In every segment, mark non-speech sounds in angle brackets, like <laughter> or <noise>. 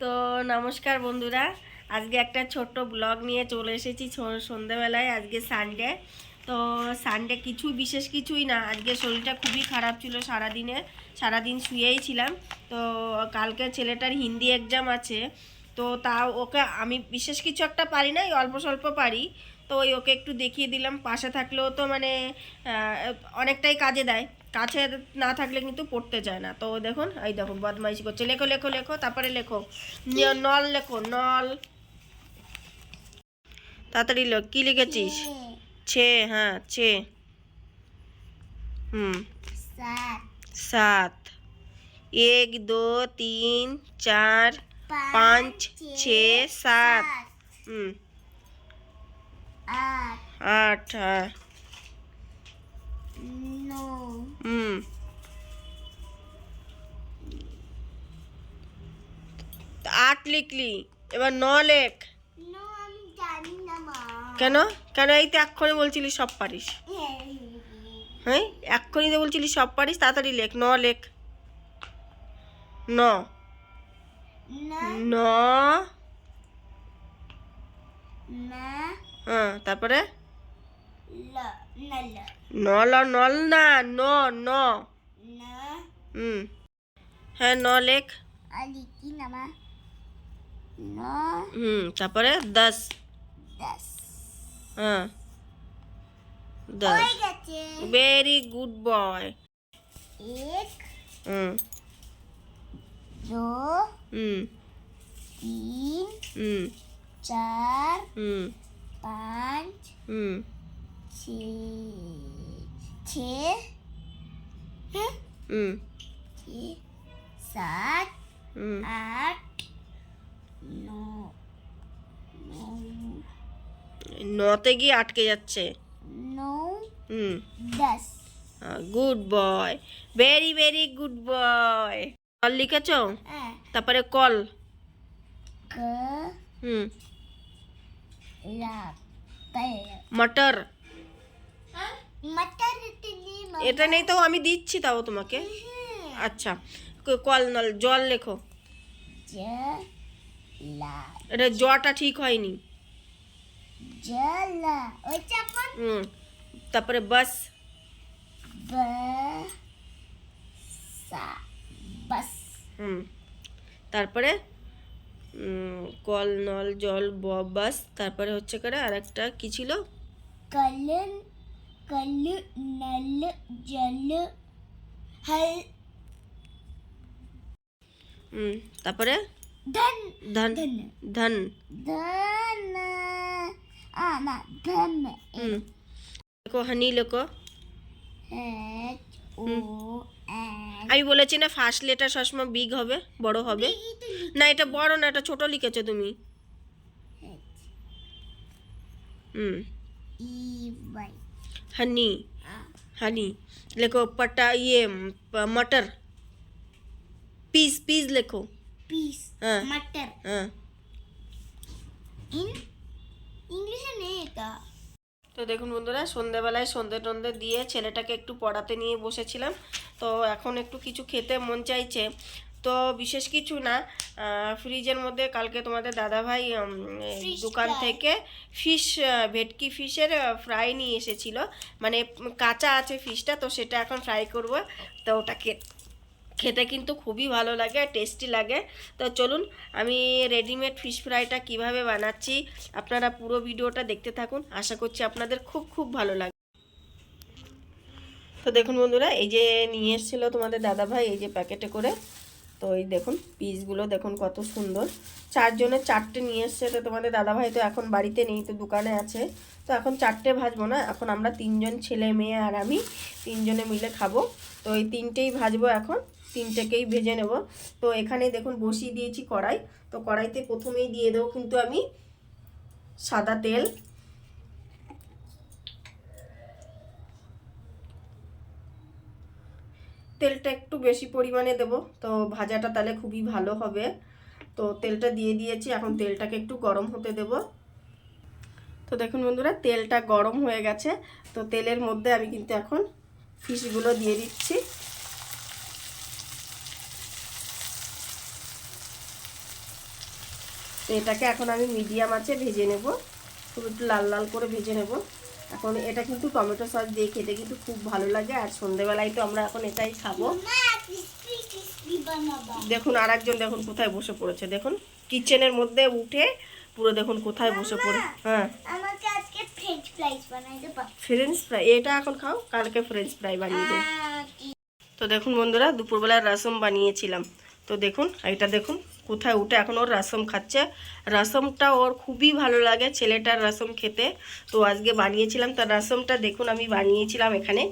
তো নমস্কার বন্ধুরা, আজকে একটা ছোট্ট ব্লগ নিয়ে চলে এসেছি সন্ধেবেলায়, আজকে সানডে তো সানডে কিছু বিশেষ কিছুই না, আজকে শরীরটা খুবই খারাপ ছিল সারাদিনে, সারাদিন শুয়েই ছিলাম। তো কালকে ছেলেটার হিন্দি এক্সাম আছে তো তা ওকে আমি বিশেষ কিছু একটা পারি না অল্প স্বল্প পারি। তো ওই ওকে একটু দেখিয়ে দিলাম পাশে থাকলেও তো মানে অনেকটাই কাজে দেয়। কাছে না থাকলে কিন্তু পড়তে চায় না। তো দেখুন এই দেখুন বদমাইশি করছে। লেখো লেখো লেখো তারপরে লেখো। নল লেখো নল। তাড়াতাড়ি লেখ কী লিখেছিস? ছে। হ্যাঁ ছে। হুম। সাত। এক দু তিন চার পাঁচ ছে সাত। আট। আট હા আট লিখলি এবার ন লেখ। কেন? কেন এই তো এক্ষণে বলছিলি সব পারিস। হ্যাঁ? এক্ষণে তো বলছিলি সব পারিস তাড়াতাড়ি লেখ ন লেখ। ন। না। হ্যাঁ তারপরে? নল নল না ন ন না হুম। হ্যাঁ ন লেখ। হুম তারপরে? দশ। দশ। হ্যাঁ দশ ভেরি গুড বয় এক। হুম। দো হুম তিন হুম চার হুম পাঁচ হুম ছে হুম সাত আট নতে গিয়ে আটকে যাচ্ছে। হুম দশ good boy very very good boy call লিখেছ তারপরে কল হুম মটর এটা নেই তো আমি দিচ্ছি তাও তোমাকে আচ্ছা কল নল জল লেখো এটা জটা ঠিক হয়নি হুম তারপরে বাস হুম। তারপরে কল নল জল বাস তারপরে হচ্ছে করে আর একটা কী ছিল? নল হুম তারপরে? ধন। ধন। ধন। দেখো হানি লোক আমি বলেছি না ফার্স্ট লেটার সবসময় বিগ হবে বড় হবে না এটা বড় না এটা ছোট লিখেছো তুমি হুম ई वाई হানি হানি লেখো पटा ये प- मटर पीस पीस লেখো पीस हाँ। मटर হ্যাঁ इन इंग्लिश नहीं का তো দেখুন বন্ধুরা সন্ধেবেলায় সন্ধে টন্ধে দিয়ে ছেলেটাকে একটু পড়াতে নিয়ে বসেছিলাম। তো এখন একটু কিছু খেতে মন চাইছে। তো বিশেষ কিছু না ফ্রিজের মধ্যে কালকে তোমাদের দাদাভাই দোকান থেকে ফিশ ভেটকি ফিশের ফ্রাই নিয়ে এসেছিল। মানে কাঁচা আছে ফিশটা তো সেটা এখন ফ্রাই করব। তো ওটাকে খেতে কিন্তু খুবই ভালো লাগে আর টেস্টি লাগে। তো চলুন, আমি রেডিমেড ফিশ ফ্রাইটা কীভাবে বানাচ্ছি, আপনারা পুরো ভিডিওটা দেখতে থাকুন। আশা করছি আপনাদের খুব খুব ভালো লাগবে তো দেখুন বন্ধুরা, এই যে নিয়ে এসেছিল তোমাদের দাদাভাই, এই যে প্যাকেটে করে। তো এই দেখুন পিসগুলো দেখুন কত সুন্দর। চারজনের চারটে নিয়ে এসছে, তো তোমাদের দাদাভাই তো এখন বাড়িতে নেই, তো দোকানে আছে। তো এখন চারটে ভাজবো না, এখন আমরা তিনজন ছেলে, মেয়ে আর আমি তিনজনে মিলে খাব। তো এই তিনটেই ভাজবো এখন। তিনটেকেই ভেজে নেব। তো এখানে দেখুন বসিয়ে দিয়েছি কড়াই। তো কড়াইতে প্রথমেই দিয়ে দেবো কিন্তু আমি সাদা তেল। তেলটা একটু বেশি পরিমাণে দেব। তো ভাজাটা তাহলে খুবই ভালো হবে। তো তেলটা দিয়ে দিয়েছি, এখন তেলটাকে একটু গরম হতে দেব। তো দেখুন বন্ধুরা, তেলটা গরম হয়ে গেছে। তো তেলের মধ্যে আমি কিন্তু এখন ফিশগুলো দিয়ে দিচ্ছি। তো এটাকে এখন আমি মিডিয়াম আছে ভেজে নেব। খুব একটু লাল লাল করে ভেজে নেব। এখন এটা কিন্তু টমেটো সস দিয়ে খেতে কিন্তু খুব ভালো লাগে। আর সন্ধেবেলায় তো আমরা এখন এটাই খাব। দেখুন আর একজন দেখুন কোথায় বসে পড়েছে। দেখুন কিচেনের মধ্যে উঠে পুরো দেখুন কোথায় বসে পড়ে। হ্যাঁ। ফ্রেঞ্চ ফ্রাই এটা এখন খাও? কালকে ফ্রেঞ্চ ফ্রাই বানিয়ে দেবো। তো দেখুন বন্ধুরা দুপুরবেলায় রসম বানিয়েছিলাম। তো দেখুন এটা দেখুন। কোথায় উঠে এখন ওর রসম খাচ্ছে। রসমটা ওর খুবই ভালো লাগে ছেলেটার রসম খেতে। তো আজকে বানিয়েছিলাম তার রসমটা দেখুন আমি বানিয়েছিলাম এখানে।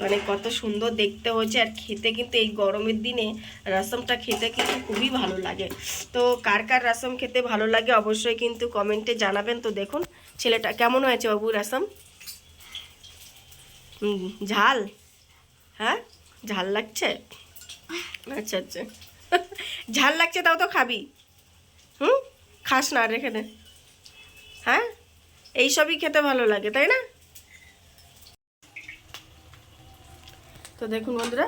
মানে কত সুন্দর দেখতে হয়েছে আর খেতে কিন্তু এই গরমের দিনে রসমটা খেতে কিন্তু খুবই ভালো লাগে। তো কার কার রসম খেতে ভালো লাগে অবশ্যই কিন্তু কমেন্টে জানাবেন। তো দেখুন ছেলেটা কেমন হয়েছে বাবু রসম? ঝাল? হ্যাঁ? ঝাল লাগছে? আচ্ছা আচ্ছা। ঝাল লাগছে তাও তো খাবি। হুম? খাস না আর দে হ্যাঁ? এইসবই খেতে ভালো লাগে, তাই না? তো দেখুন বন্ধুরা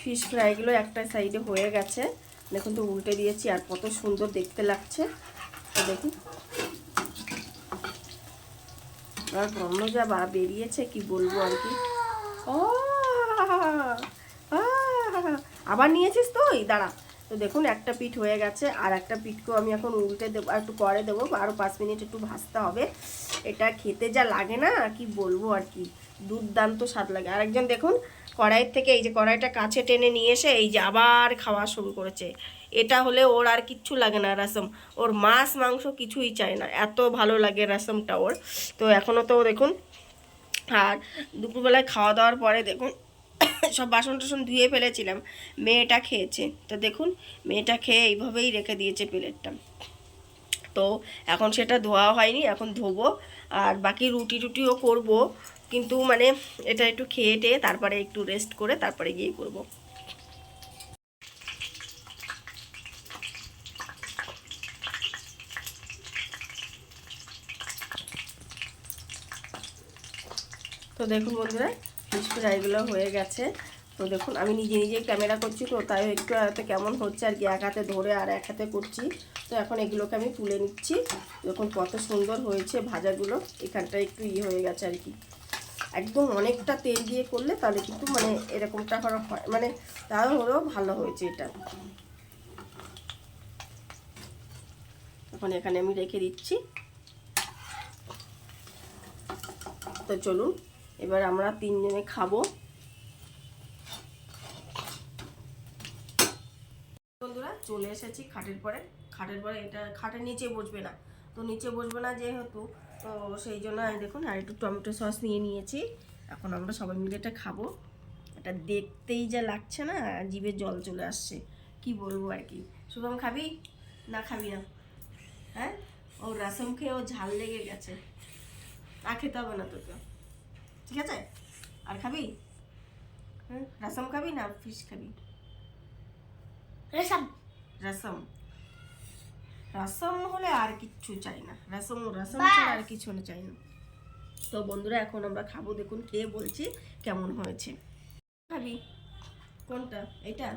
ফিশ ফ্রাইগুলো একটা সাইডে হয়ে গেছে। দেখুন তো উল্টে দিয়েছি আর কত সুন্দর দেখতে লাগছে। তো দেখুন। আর যা বা বেরিয়েছে, কি বলব আর কি? ও! আবার নিয়েছিস তুই? দাঁড়া। তো দেখুন, একটা পিঠ হয়ে গেছে, আর একটা পিঠকেও আমি এখন উল্টে দেবো, আর একটু পরে দেবো। আরও পাঁচ মিনিট একটু ভাজতে হবে। এটা খেতে যা লাগে না কি বলব আর কি? দুর্দান্ত স্বাদ লাগে। আর একজন দেখুন, কড়াইয়ের থেকে এই যে কড়াইটা কাছে টেনে নিয়ে এসে এই যে আবার খাওয়া শুরু করেছে। এটা হলে ওর আর কিচ্ছু লাগে না রসম। ওর মাছ, মাংস কিছুই চায় না। এত ভালো লাগে রসমটা ওর। তো এখনও তো দেখুন, আর দুপুরবেলায় খাওয়া দাওয়ার পরে দেখুন <coughs> সব বাসন টাসন ধুয়ে ফেলেছিলাম। মেয়েটা খেয়েছে। তো দেখুন, মেয়েটা খেয়ে এইভাবেই রেখে দিয়েছে প্লেটটা। তো এখন সেটা ধোয়া হয়নি, এখন ধোবো। আর বাকি রুটি টুটিও করব। কিন্তু মানে এটা একটু খেয়ে টেয়ে তারপরে একটু রেস্ট করে তারপরে গিয়ে করব। তো দেখুন বন্ধুরা ফিশ ফ্রাইগুলো হয়ে গেছে। তো দেখুন, আমি নিজে নিজে ক্যামেরা করছি তো, তাই একটু হাতে কেমন হচ্ছে আর কি, এক হাতে ধরে আর এক হাতে করছি। তো এখন এগুলোকে আমি তুলে নিচ্ছি। দেখুন কত সুন্দর হয়েছে ভাজাগুলো, এখানটা একটু ইয়ে হয়ে গেছে আর কি। একদম অনেকটা তেল দিয়ে করলে তাহলে কিন্তু মানে এরকমটা হয় মানে তাও হলেও ভালো হয়েছে এটা। এখন এখানে আমি রেখে দিচ্ছি। তো চলুন এবার আমরা তিনজনে খাব। বন্ধুরা, চলে এসেছি খাটের পরে। খাটের পরে এটা খাটের নিচে বসবে না। তো নিচে বসবে না যেহেতু, তো সেই জন্য আমি দেখুন, আর একটু টমেটো সস নিয়ে নিয়েছি। এখন আমরা সবাই মিলে এটা খাব। এটা দেখতেই যা লাগছে না জিভে জল চলে আসছে। কি বলব আর কি। শুভম, খাবি? না খাবি না। হ্যাঁ? ও রাসম খেয়ে ও ঝাল লেগে গেছে। আর খেতে হবে না তোকে। ঠিক আছে? আর খাবি? হ্যাঁ রাসম খাবি না ফিশ খাবি? রেশম রসম। রসম হলে আর কিচ্ছু চাই না। রসম রসম। ছাড়া আর কিছু না চাই না। তো বন্ধুরা এখন আমরা খাব দেখুন খেয়ে বলছি কেমন হয়েছে। খাবি। কোনটা? এটা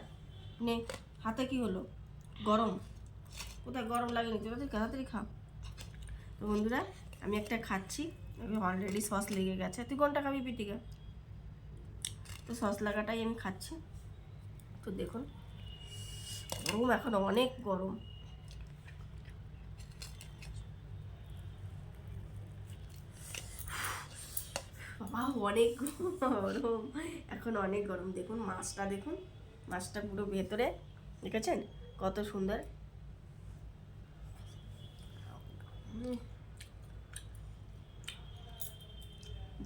নে হাতে কি হলো? গরম। কোথায় গরম লাগেনি? তোরা তুই তাড়াতাড়ি খা। তো বন্ধুরা আমি একটা খাচ্ছি। অলরেডি সস লেগে গেছে। তুই কোনটা খাবি পিটিকা? তো সস লাগাটাই আমি খাচ্ছি। তো দেখুন, গরম এখন অনেক গরম। বাবা অনেক গরম, এখন অনেক গরম। দেখুন, মাছটা দেখুন, মাছটা পুরো ভেতরে, দেখেছেন? কত সুন্দর। উম।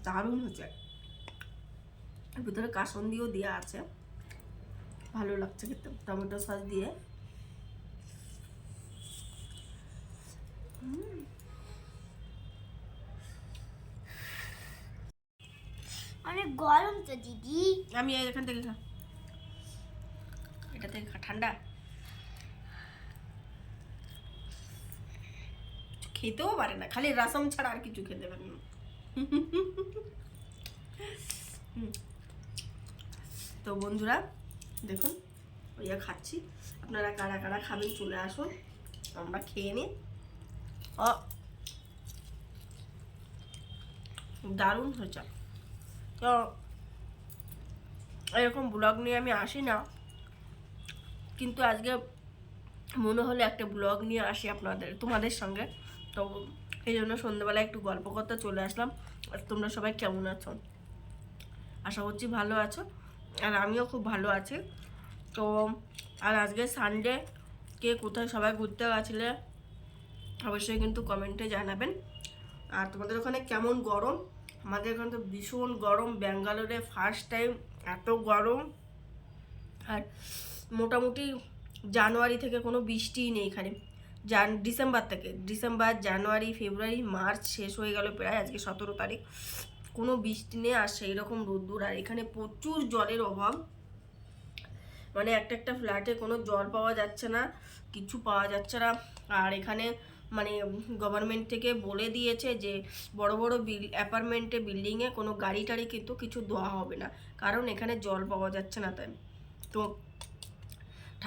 দারুণ হচ্ছে ভিতরে কাসন্দিও দেওয়া আছে। ভালো লাগছে খেতে। টমেটো সস দিয়ে। অনেক গরম তো দিদি। আমি এখান থেকে খা। এটা থেকে খা ঠান্ডা। খেতেও পারে না। খালি রাসম ছাড়া আর কিছু খেতে পারে না। <laughs> তো বন্ধুরা, দেখুন, ওইয়া খাচ্ছি। আপনারা কারা কারা খাবেন চলে আসুন, আমরা খেয়ে নিই। ও দারুণ হয়েছে। তো, এরকম ব্লগ নিয়ে আমি আসি না, কিন্তু আজকে মনে হলে একটা ব্লগ নিয়ে আসি আপনাদের, তোমাদের সঙ্গে। তো এই জন্য সন্ধ্যেবেলা একটু গল্প করতে চলে আসলাম। আর তোমরা সবাই কেমন আছো? আশা করছি ভালো আছো। আর আমিও খুব ভালো আছি। তো, আর আজকে সানডে কে কোথায় সবাই ঘুরতে গেছিলে অবশ্যই কিন্তু কমেন্টে জানাবেন। আর তোমাদের ওখানে কেমন গরম? আমাদের এখানে তো ভীষণ গরম। ব্যাঙ্গালোরে ফার্স্ট টাইম এত গরম। আর মোটামুটি জানুয়ারি থেকে কোনো বৃষ্টিই নেই এখানে। জান, ডিসেম্বর থেকে। ডিসেম্বর, জানুয়ারি, ফেব্রুয়ারি, মার্চ শেষ হয়ে গেল প্রায়, আজকে সতেরো তারিখ। কোনো বৃষ্টি নেই আর সেই রকম রোদ্দুর। আর এখানে প্রচুর জলের অভাব। মানে একটা একটা ফ্ল্যাটে কোনো জল পাওয়া যাচ্ছে না, কিছু পাওয়া যাচ্ছে না। আর এখানে মানে গভর্নমেন্ট থেকে বলে দিয়েছে যে, বড় বড় বিল অ্যাপার্টমেন্টে বিল্ডিংয়ে কোনো গাড়ি টাড়ি কিন্তু কিছু দেওয়া হবে না। কারণ এখানে জল পাওয়া যাচ্ছে না তাই। তো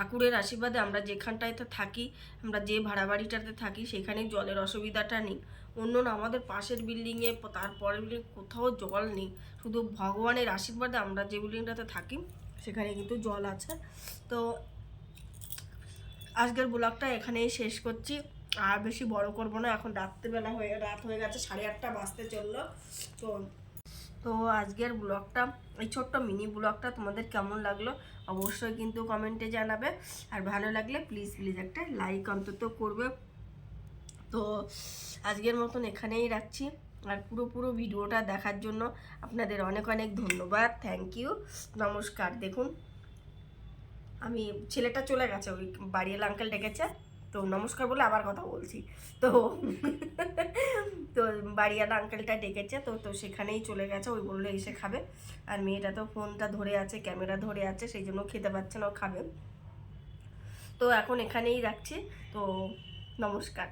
ঠাকুরের আশীর্বাদে আমরা যেখানটাতে থাকি, আমরা যে ভাড়া বাড়িটাতে থাকি সেখানে জলের অসুবিধাটা নেই। অন্য না, আমাদের পাশের বিল্ডিংয়ে তারপরের বিল্ডিং কোথাও জল নেই। শুধু ভগবানের আশীর্বাদে আমরা যে বিল্ডিংটাতে থাকি, সেখানে কিন্তু জল আছে। তো আজকের ব্লগটা এখানেই শেষ করছি। আর বেশি বড় করব না, এখন রাত্রিবেলা হয়ে, রাত হয়ে গেছে সাড়ে আটটা বাজতে চলল। তো তো আজকের ব্লগটা, এই ছোট্ট মিনি ব্লগটা তোমাদের কেমন লাগল অবশ্যই কিন্তু কমেন্টে জানাবে। আর ভালো লাগলে প্লিজ প্লিজ একটা লাইক অন্তত করবে। তো আজকের মতন এখানেই রাখছি। আর পুরো পুরো ভিডিওটা দেখার জন্য আপনাদের অনেক অনেক ধন্যবাদ। থ্যাংক ইউ নমস্কার। দেখুন, আমি ছেলেটা চলে গেছে, ওই বাড়িওয়ালা আঙ্কেল ডেকেছে। তো নমস্কার বলে আবার কথা বলছি। তো তো বাড়িয়ালা আঙ্কেলটা ডেকেছে, তো তো সেখানেই চলে গেছে, ওই বলল এসে খাবে। আর মেয়েটা তো ফোনটা ধরে আছে ক্যামেরা ধরে আছে, সেই জন্য খেতে পাচ্ছে না খাবে। তো এখন এখানেই রাখছি, তো নমস্কার।